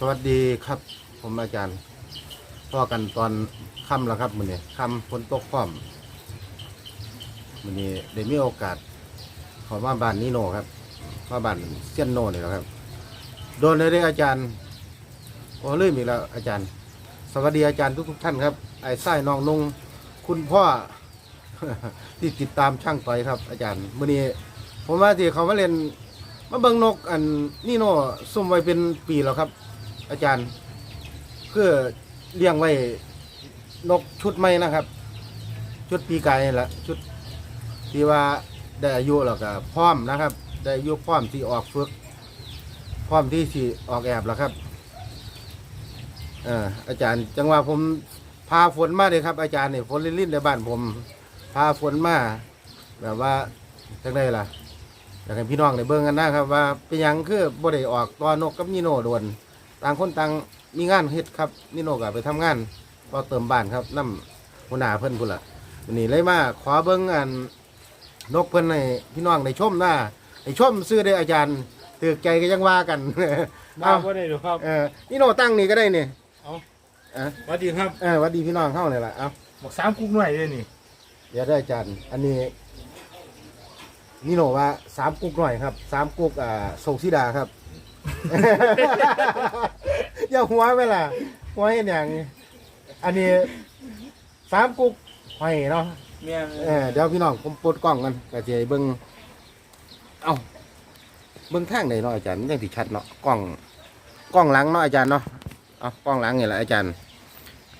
สวัสดีครับ ผมอาจารย์พ่อกันตอนค่ำแล้วครับมื้อนี้ค่ำฝนตกพร้อมมื้อนี้ได้มีโอกาสเขอมาบ้านนิโนครับมาบ้านเซียนโนนี่แหละครับ โดนเลยเด้ออาจารย์โอ้ลืมอีกแล้วอาจารย์ สวัสดีอาจารย์ทุกๆท่านครับ ไอ้ไส้น้องนุ่งคุณพ่อ ที่ติดตามช่างต่อยครับ อาจารย์มื้อนี้ผมว่าที่เขามาเล่นมาเบิ่งนกอันนี่โนซุ่มไว้เป็นปีแล้วครับ อาจารย์ เพื่อเลี้ยงไว้นกชุดใหม่นะครับ ชุดปีกายนี่แหละชุดที่ว่าได้อายุแล้วก็พร้อมนะครับ ได้อายุพร้อมที่ออกฝึก พร้อมที่สิออกแอบแล้วครับเอออาจารย์ จังหว่าผมพาฝนมาเลยครับ อาจารย์เนี่ยฝนลิ่นๆในบ้านผม พาฝนมาแบบว่าจังได้ล่ะอยากให้พี่น้องได้เบิ่งกันนะครับ ว่าเป็นยังคือบ่ได้ออกตัวนกกับนิโนโดวน ต่างคนต่างมีงานเฮ็ดครับนิโนก็ไปทำงานต่อเติมบ้านครับนำหัวหน้าเพิ่นพุ่นล่ะวันนี้เลยมาขอเบิ่งอันนกเพิ่นให้พี่น้องได้ชมนะให้ชมซื้อได้อาจารย์ตึกใจก็ยังว่ากันมาเอาบ่ได้หรอกครับเออนิโนตั้งนี่ก็ได้นี่เอาเอะสวัสดีครับเออหวัดดีพี่น้องเฮานี่ล่ะเอาบอกสามกุ๊กหน่อยเลยนี่เดี๋ยวได้อาจารย์ อันนี้นี่โนว่าสามกุ๊กหน่อยครับสามกุ๊กอ่าโศกซิดาครับ อย่าหัวไปล่ะ หัวเห็นอย่างนี้อันนี้สามกุ๊กหอยเนาะแม่นเออเดี๋ยวพี่น้องผมปลดกล้องกันกะจะเบิ้งเอ้าเบิ้งทางไหนเนาะอาจารย์มันยังติชัดเนาะกล้องกล้องหลังเนาะอาจารย์เนาะเอากล้องหลังนี่แหละอาจารย์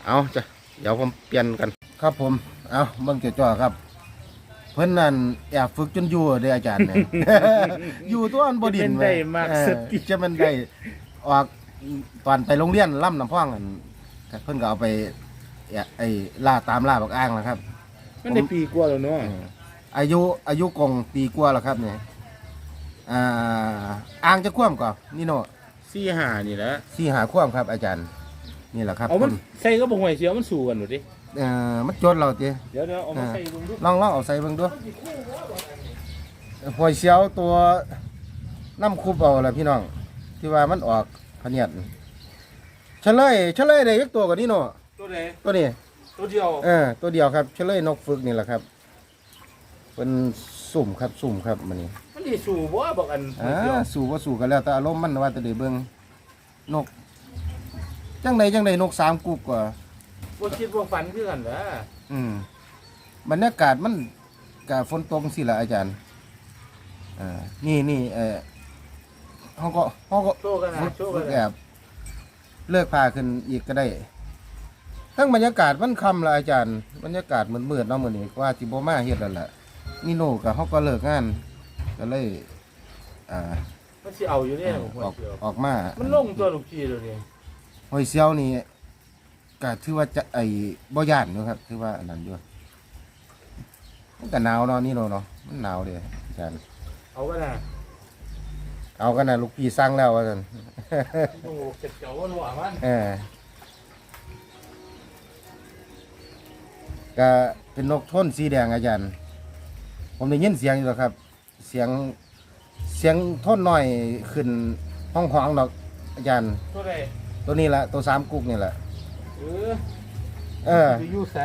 เอาจ้ะเดี๋ยวผมเปลี่ยนกัน ครับผม เอาเบิ่งจ่อๆครับเพิ่นนั่นแอบฝึกจนอยู่เด้ออาจารย์เนี่ย อยู่ตัวอันบดินเป็นได้มากเออสติจะมันได้ออกตอนไปโรงเรียนล่ำน้ำพ่องอันเพิ่นก็เอาไปแอะไอ้ล่าตามล่าบักอ้างนะครับ มันได้ปีกว่าแล้วเนาะเอออายุอายุกงปีกว่าแล้วครับเนี่ยอ่าอ่างจะคว่ำก่อนนี่โน่สี่ห้านี่แหละสี่หาคว่ำครับ อาจารย์ นี่แหละครับเอามันคนใส่ก็บ่ห่วยเสียวมันสู้กันหนูดิ เอ่อมันจดเราเจ้เดี๋ยวเดี๋ยวเอามาใส่ลงดูลองลองเอาใส่เบิ่งดูหอยเสียวตัวน้ำคุบเอาละพี่น้อง ที่ว่ามันออกพะเนียดเฉลยเฉลยได้ยักตัวกว่านี้โน่ตัวไหนตัวนี้ ตัวเดียวเออตัวเดียวครับเฉลยนกฝึกนี่แหละครับเป็นสุ่มครับสุ่มครับมันนี่มันได้สู้บ่บักอันตัวอ่าเดียวสู่ก็สู่กันแล้วแต่อารมณ์มันว่าแต่เดี๋ยวเบิ่งนกจังใดจังใดนกสามกุกกว่า บ่คิดบ่ฝันคือกันนะอืมบรรยากาศมันกับฝนตกสิละอาจารย์อ่านี่นี่เออเขาก็เขาก็โชว์กันนะโชว์กันแอนะบเลิกพาขึ้นอีกก็ได้ ทั้งบรรยากาศมันคำละอาจารย์ บรรยากาศมืดมืดๆเนาะมื้อนี้ว่าจิโบมาเฮ็ดแล้วล่ะนี่โน่กับเขาก็เลิกงานก็เลยอ่ามันสิเอาอยู่เนี่ยออกออกมา มันลงตัวลูกพี่แล้วนี่หอยเซียวนี่ ก็ถือว่าจะไอ้บ่ย่านอยู่ครับถือว่าอันนั้นอยู่มันก็หนาวเนาะนี่เนาะเนาะมันหนาวเด้อาจารย์เอากันนะเอากันนะลูกพี่สั่งแล้วว่าซั่น โอ้เจ็บเจ้ามันว่ามันเออก็เป็นนกโทนสีแดงอาจารย์ ผมได้ยินเสียงอยู่แล้วครับ เสียงเสียงโทนหน่อยขึ้นห้องหองดอกอาจารย์ ตัวใดตัวนี้ละตัวสามกุกนี่แหละ เออเออไปอยู่ไส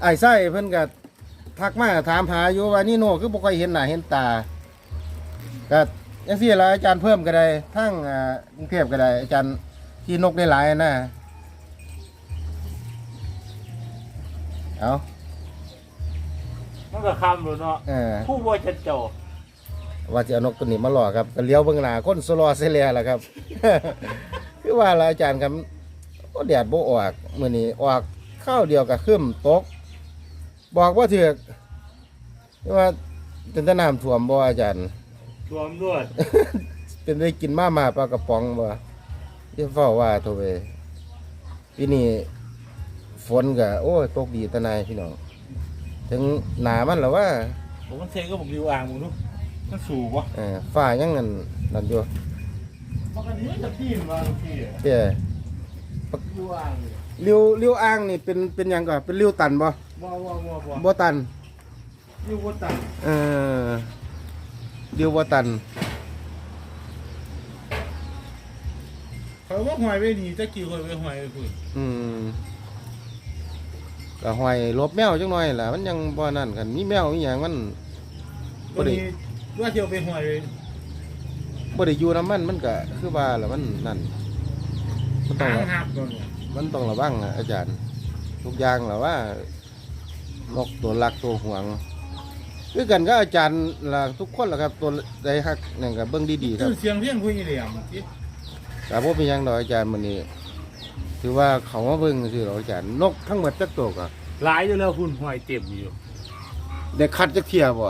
ไอ้ไส้เพิ่นก็ทักมาถามหาอยู่ว่านี่โนคือบ่ค่อยเห็นหน้าเห็นตาก็จังซี่ล่ะอาจารย์เพิ่มก็ได้ทั้งอ่ากรุงเทพก็ได้ อาจารย์ที่นกได้หลายนะเอามันก็คำแล้วเนาะเออ ผู้บ่จัดเจ้าว่าจะเอานกตัวนี้มาหล่อครับก็เลี้ยวเบิ่งหน้าคนสลอเสยแลล่ะครับ คือว่าล่ะอาจารย์ครับ โอ้แดดบ่ออกมื้อนี้ออกข้าวเดียวก็ครึ้มตก บอกว่าเถือกว่าเป็นแตะน้ำท่วมบ่อาจารย์ รวมด้วยเป็นได้กินมามาปลากระป๋องบ่ที่เฝ้าว่าโทเวปีนี้ฝนก็โอ้ยตกดีแตะนายพี่น้องถึงหนามันแล้วว่าผมมันเทก็ผมอยู่อ่างมึงดูมันสูบวะเออฟ้ายังนั่นนั่นอยู่มันก็นี้จะพี่มาลูกพี่เด้อ อยู่อ่างนี่เลี้ยวเลี้ยวอ่างนี่เป็นเป็นหยังก่อนเป็นเลี้ยวตันบ่บ่บ่บ่บ่บ่ตัน อยู่บ่ตันเออเลี้ยวบ่ตันไฟเขาว่าหอยไว้ดีตะกี้หอยไว้หอยไว้พุ่นอืมก็หอยลบแมวจังหน่อยล่ะมันยังบ่นั่นกันมีแมวมีหยังมันบ่ตัวได้นี้ว่าเที่ยวไปหอยไว้บ่ได้อยู่น้ำมันมันก็คือว่าล่ะมันนั่น มันต้องหางระหักตัวนี้มันต้องระวังนะอาจารย์ ทุกอย่างล่ะว่านกตัวรักตัวหวงคือกันก็อาจารย์ล่ะทุกคนล่ะครับ ตัวใดฮักนั่นก็เบิ่งดีๆครับชื่อเสียงเพียงคุยเหลี่ยมที่แต่บ่เป็นหยังดอกอาจารย์มื้อนี้ถือว่าเขามาเบิ่งซื่อๆดอกอาจารย์นกทั้งหมดจักตัวก็หลายอยู่แล้วคุณหอยเต็มอยู่ ได้คัดจักเที่ยบ่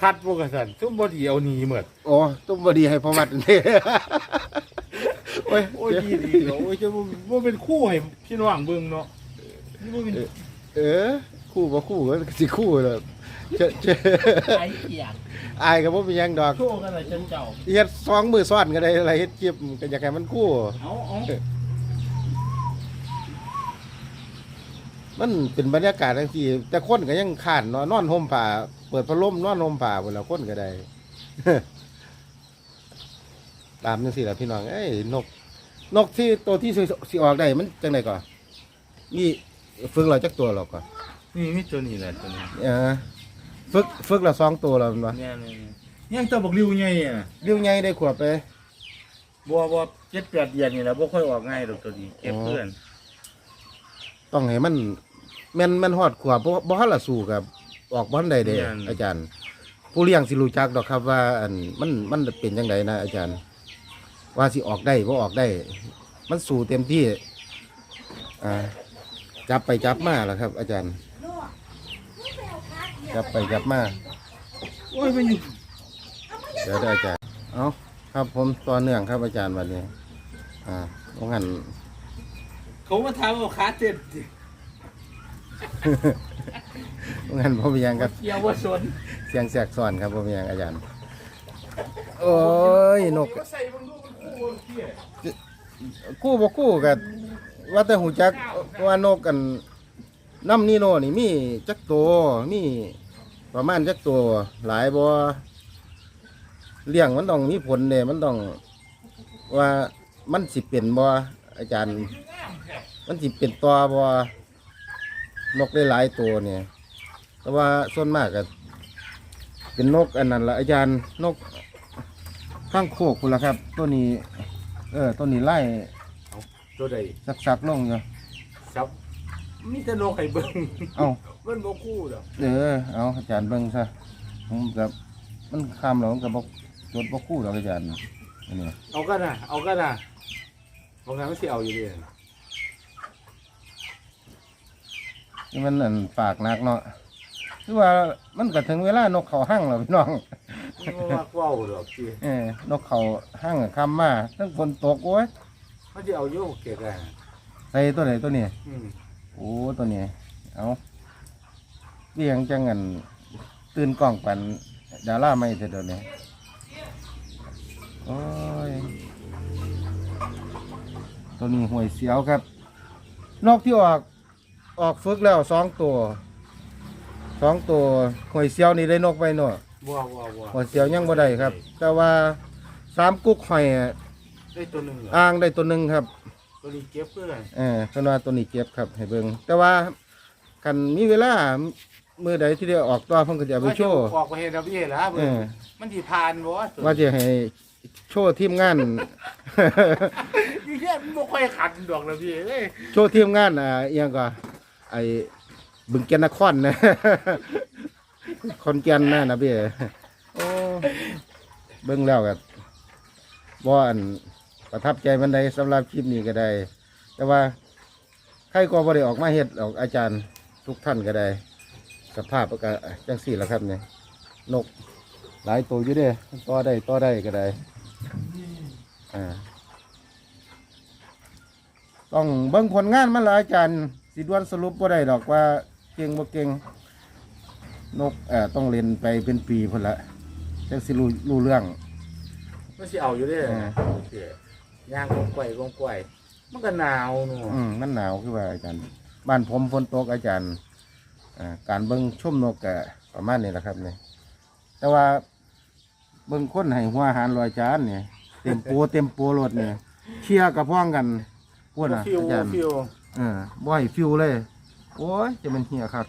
คัดพวกกษันทุกบดีเอาหนีหมดโอ้ตุ้มบ่ดีให้พ่อมัดนี่ โอ้ยโอ้ยดีดีเดี๋ยวโอ้ยจะว่าเป็นคู่ให้พี่น้องเบิ่งเนาะนี่ว่าเป็นเออคู่บ่คู่ก็สิคู่แหล้วเจ้าเจ้าไอ้เกียงอายก็บ่เป็นหยังดอกโชว์กันเลยฉันเจ้าเฮ็ดสองมือซ้อนก็ได้อะไรเฮ็ดจิบก็อยากให้มันคู่ เอาเอามันเป็นบรรยากาศจังซี่แต่คนก็ยังข้านเนาะนอนห่มผ้าเปิดพัดลมนอนห่มผ้าพุ่นแล้วคนก็ได้ ตามจังซี่ล่ะพี่น้องเอ้ยนก นกที่ตัวที่สิสิออกได้มันจังไดก่อนนี่ฝึกเราจักตัวหรอกก่อนนี่มีตัวนี้แหละตัวนี้เออฝึกฝึกเราสองตัวแล้วแมันบ่เนี่ยเนี่ยเนี่ยยังตัวบอกริวไงอะเลี้ยวใหญ่ได้ขวบไป บัวบัวเจ็ดแปดเดือนนี่แหละบ่ค่อยออกง่ายหรอกตัวนี้เก็บเพื่อนต้องให้มันแม่นแม่นฮอดขวบบ่บ่ฮั่นละสู้กับออกบ่ทันใดเด้อาจารย์ ผู้เลี้ยงสิรู้จักดอกครับว่าอันมันมันเป็นจังไดนะอาจารย์ ว่าสิออกได้บ่ออกได้ มันสู้เต็มที่อ่าจับไปจับมาล่ะครับ อาจารย์ จับไปจับมาโอ้ยมันอยู่เดี๋ยวได้อาจารย์เอาครับผมต่อเนื่องครับอาจารย์วันนี้ อ่าว่างั้นเขามาถามว่าขาเจ็บว่างั้นผมยังครับเกี่ยวว่าสนเสียงแสกซ้อนครับผมยังอาจารย์ โอ้ยนกใส่บางลู กู้บ่กู้กันว่าแต่หูจักว่านกกันน้ำนี่โนนี่มีจักตัวมีประมาณจักตัวหลายบ่เลี้ยงมันต้องมีผลเนี่ยมันต้องว่ามันสิเป็นบ่อาจารย์ มันสิเป็นตัวบ่นกได้หลายตัวเนี่ยแต่ว่าส่วนมากก็เป็นนกอันนั้นละอาจารย์นก ข้างโคกคุณละครับ ตัวนี้ เออ ตัวนี้ไล่ตัวใดสักๆลงอยู่ซับมีแต่นกไข่เบิ่งเอ้า มันบ่คู่ดอกเออเอาอาจารย์เบิ่งซะผมกับมันคำแล้วมันกับบกจดบกคู่ดอกอาจารย์อันนี้เอากันนะเอากันนะบางครั้งมันสิเอาอยู่ดีนี่มันอันฝากหนักเนาะ คือว่ามันก็ถึงเวลานกเขาห้างแล้วพี่น้อง นี่ว่าว่าเว้าดอกสิเออนกเขาห้างคำมาทั้งฝนตกโอ้ยมันสิเอาอยู่เกะกันใส่ตัวไหนตัวนี้ อืมโอ้ตัวนี้ เอาเบี้ยงจังงันตื่นกล้องปันดาราไม่เสร็จตัวนี้โอ้ยตัวนี้ห่วยเสียวครับ นกที่ออกออกฝึกแล้วสองตัว สองตัวห่วยเสียวนี่ได้นกไปเนาะบัวบัวบัวห่วยเสียวยังบ่ได้ครับ แต่ว่าสามกุ๊กหอยได้ตัวหนึ่งเหรออ่างได้ตัวหนึ่งครับตัวนี้เก็บเพื่อนเออตัวว่าตัวนี้เก็บครับ ให้เบิ่งแต่ว่ากันมีเวลามือใดที่ได้ออกตัวเพิ่นก็จะเอาไปโชว์ออกไปเห็นดับเบิลแล้วเออมันสิผ่านบ่วะว่าจะให้โชว์ทีมงานนี่แค่มันบ่ค่อยขันดอกแล้วพี่เอ้ยโชว์ทีมงานอ่าเอียงก็ไอ้ บึงแกนนครนะ คอนแกนนะนะพี่โอ้เบิ่งแล้วก็บ่อันประทับใจมันได้สำหรับคลิปนี้ก็ได้ แต่ว่าใครก็บ่ได้ออกมาเฮ็ดออกอาจารย์ทุกท่านก็ได้ สภาพก็จังสี่แหล้วครับเนี่ยนกหลายตัวอยู่เด้ต่อได้ต่อได้ก็ได้อ่าต้องเบิ่งผลงานมันละอาจารย์สิดวนสรุปบ่ได้ดอกว่า เก่งบ่เก่งนกเอ่อต้องเรียนไปเป็นปีพุ่นละจังสิรู้รู้เรื่อง มันสิเอาอยู่เด้เออโอเคย่างกงไกวกงไกวมันก็หนาวเนาะอืมมันหนาวคือว่าอาจารย์ บ้านผมฝนตกอาจารย์อ่าการเบิ่งชมนกกะประมาณนี้แหละครับเนี่ยแต่ว่าเบิ่งคนให้หัวอาหารลอยจานเนี่ยเต็มปูเต็มปูรถเนี่ยเคลียร์กับพ้องกันพวกน่ะฟิวอาจารย์ฟิวเออบ่ให้ฟิวเลย โอ้ยจะมันเหี่ยครับ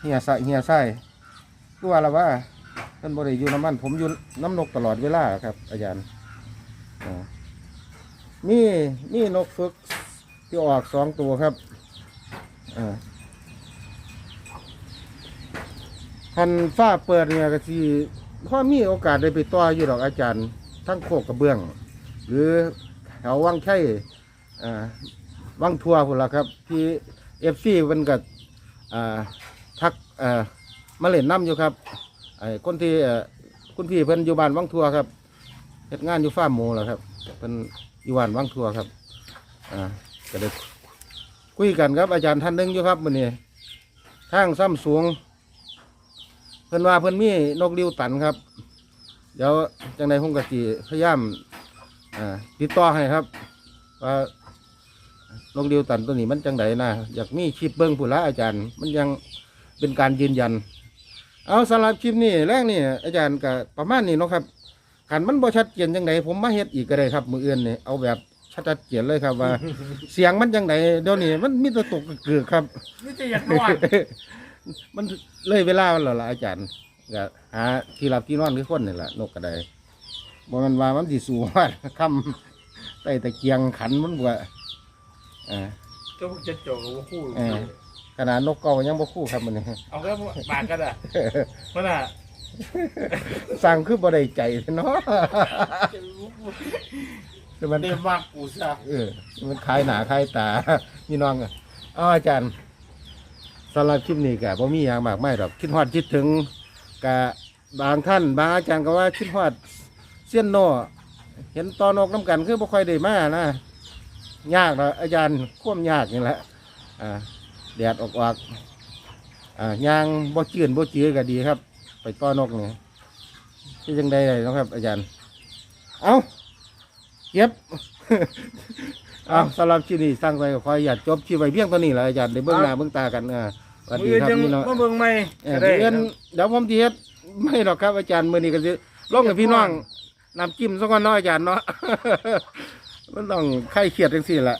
เหี่ยใส่เหี่ยใส่คือว่าละว่าเพิ่นบ่ได้อยู่น้ำมันผมอยู่น้ำนกตลอดเวลาครับ อาจารย์อ่ามีมีนกฝึกที่ออกสองตัวครับอ่าคันฟ้าเปิดเนี่ยก็ที่พอมีโอกาสได้ไปต่ออยู่ดอกอาจารย์ ทั้งโคกกระเบื้อง หรือแถววังไข่วังทัวร์พุ่นละครับ ที่ เอฟซีมันก็อ่าทักอ่ามาเล่นน้ำอยู่ครับไอ้คนที่เอ่อคุณพี่เพิ่นอยู่บ้านวังทัวครับเฮ็ดงานอยู่ฟาร์มหมูแหละครับเพิ่นอยู่บ้านวังทัวครับอ่าก็ได้คุยกันครับอาจารย์ท่านหนึงอยู่ครับมื้อนี้ทางซ้ำสูง เพิ่นว่าเพิ่นมีนกริ้วตันครับ เดี๋ยวจังใดผมก็สิพยายามอ่าติดต่อให้ครับว่า ลงเดียวตันตัวนี้มันจังไดนะอยากมีคลิปเบิ้งผู้ละอาจารย์ มันยังเป็นการยืนยัน เอาสำหรับคลิปนี้แรกนี่อาจารย์ก็ประมาณนี้เนาะครับกันมันบ่ชัดเจนจังไดผมมาเฮ็ดอีกก็ได้ครับมืออื่นนี่เอาแบบชัดเจนเลยครับว่า เสียงมันจังไดเดี๋ยวนี้มันมีแตะตกเกือกครับ นี่จะอยากนอนมันเลยเวลาแล้วล่ะอาจารย์ก็หาที่รับที่นอนคือคนนี่แหละนกกระไดบ่แมันว่ามันสิสูงว่าคำใต้ตะเกียงขันมันบ่ อ่าก็พวกจะโจกกับคู่เออ ขนาดนกเก่ายังบ่คู่ครับมันนี่ เอาแค่บาทกันอะมันอะสั่งคือบ่ได้ใจเนาะแต่มัน เดมากกูซะเออ มันคลายหนาคลายตา พี่น้องอะเอาอาจารย์สำหรับคลิปนี้ก็บ่มีอย่างมากมายดอกคิดฮอดคิดถึงกะบางท่านบางอาจารย์ก็ว่าคิดฮอดเสี้ยนโนเห็นตอนกน้ำกันคือบ่ค่อยได้มานะ ยากนะอาจารย์ควมยากนี่แหละอ่าแดดออกออกอ่ายางบ่จืดบ่จืดก็ดีครับ ไปต้อนกนี่ที่จังได้เลยนาะครับ อาจารย์ เอาเก็บ เอาสำหรับที่นี่สร้างไปก็ขออยากจบชีวิตไว้เพียงตัวนี้แหละอาจารย์ได้เบื้องหน้าเบื้องตากันอ่าสวัสมืดีอครับยังพี่น้อง มาเบิ่งใหม่เออก็ได้ เดือนเดี๋ยวผมทีเฮ็ดไม่หรอกครับอาจารย์มือนี้ก็สิลงกับพี่น้องนำจิ้มสักวันเนาะอาจารย์เนาะ มันต้องไข้เขียดจังสี่แหละ